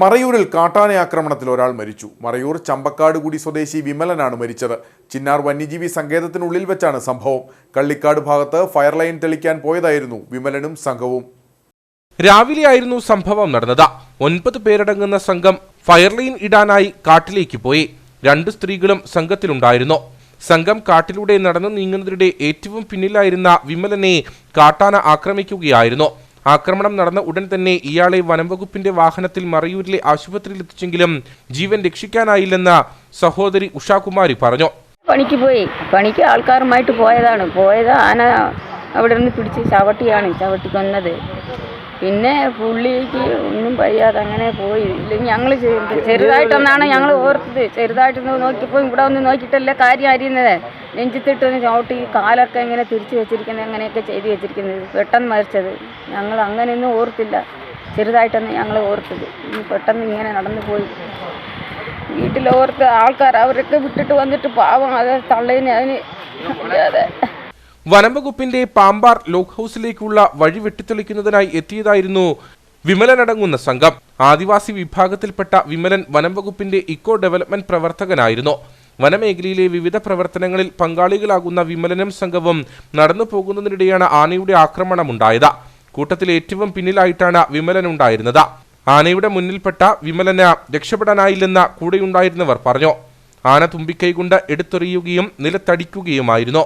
മറയൂരിൽ കാട്ടാന ആക്രമണത്തിൽ ഒരാൾ മരിച്ചു. മറയൂർ ചമ്പക്കാടുകുടി സ്വദേശി വിമലനാണ് മരിച്ചത്. ചിന്നാർ വന്യജീവി സങ്കേതത്തിനുള്ളിൽ വെച്ചാണ് സംഭവം. കള്ളിക്കാട് ഭാഗത്ത് ഫയർ ലൈൻ തെളിക്കാൻ പോയതായിരുന്നു വിമലനും സംഘവും. രാവിലെയായിരുന്നു സംഭവം നടന്നത്. ഒൻപത് പേരടങ്ങുന്ന സംഘം ഫയർലൈൻ ഇടാനായി കാട്ടിലേക്ക് പോയി. രണ്ട് സ്ത്രീകളും സംഘത്തിലുണ്ടായിരുന്നു. സംഘം കാട്ടിലൂടെ നടന്നു നീങ്ങുന്നതിനിടെ ഏറ്റവും പിന്നിലായിരുന്ന വിമലനെ കാട്ടാന ആക്രമിക്കുകയായിരുന്നു. ആക്രമണം നടന്ന ഉടൻ തന്നെ ഇയാളെ വനംവകുപ്പിന്റെ വാഹനത്തിൽ മറയൂരിലെ ആശുപത്രിയിൽ എത്തിച്ചെങ്കിലും ജീവൻ രക്ഷിക്കാനായില്ലെന്ന് സഹോദരി ഉഷാകുമാരി പറഞ്ഞു. പണിക്ക് പോയി. പണിക്ക് ആൾക്കാരുമായിട്ട് പോയതാണ്. പോയത് ആന അവിടെ നിന്ന് പിടിച്ച് ചവിട്ടിയാണ് ചവിട്ടി കൊന്നത്. പിന്നെ പുള്ളിക്ക് ഒന്നും വയ്യാതെ അങ്ങനെ പോയി. ഇല്ലെങ്കിൽ ഞങ്ങൾ ചെറുതായിട്ടൊന്നാണ് ഞങ്ങൾ ഓർത്തത്. ചെറുതായിട്ടൊന്ന് നോക്കിയപ്പോൾ ഇവിടെ ഒന്ന് നോക്കിയിട്ടല്ലേ കാര്യം അറിയുന്നത്. നെഞ്ചത്തിട്ട് ഒന്ന് ചവിട്ടി കാലൊക്കെ ഇങ്ങനെ തിരിച്ചു വെച്ചിരിക്കുന്നത് അങ്ങനെയൊക്കെ ചെയ്തു വെച്ചിരിക്കുന്നത്. പെട്ടെന്ന് മരിച്ചത്. ഞങ്ങൾ അങ്ങനെയൊന്നും ഓർത്തില്ല. ചെറുതായിട്ടൊന്ന് ഞങ്ങൾ ഓർത്തത്. പെട്ടെന്ന് ഇങ്ങനെ നടന്നു പോയി. വീട്ടിലോർത്ത് ആൾക്കാർ അവരൊക്കെ വിട്ടിട്ട് വന്നിട്ട് പാവം അത് തള്ളതിന് അതിന്. അതെ. വനംവകുപ്പിന്റെ പാമ്പാർ ലോക്ക് ഹൌസിലേക്കുള്ള വഴി വെട്ടിത്തെളിക്കുന്നതിനായി എത്തിയതായിരുന്നു വിമലനടങ്ങുന്ന സംഘം. ആദിവാസി വിഭാഗത്തിൽപ്പെട്ട വിമലൻ വനംവകുപ്പിന്റെ ഇക്കോ ഡെവലപ്മെന്റ് പ്രവർത്തകനായിരുന്നു. വനമേഖലയിലെ വിവിധ പ്രവർത്തനങ്ങളിൽ പങ്കാളികളാകുന്ന വിമലനും സംഘവും നടന്നു പോകുന്നതിനിടെയാണ് ആനയുടെ ആക്രമണമുണ്ടായത്. കൂട്ടത്തിൽ ഏറ്റവും പിന്നിലായിട്ടാണ് വിമലൻ ഉണ്ടായിരുന്നത്. ആനയുടെ മുന്നിൽപ്പെട്ട വിമലന് രക്ഷപ്പെടാനായില്ലെന്ന് കൂടെയുണ്ടായിരുന്നവർ പറഞ്ഞു. ആന തുമ്പിക്കൈ കൊണ്ട് എടുത്തെറിയുകയും നിലത്തടിക്കുകയുമായിരുന്നു.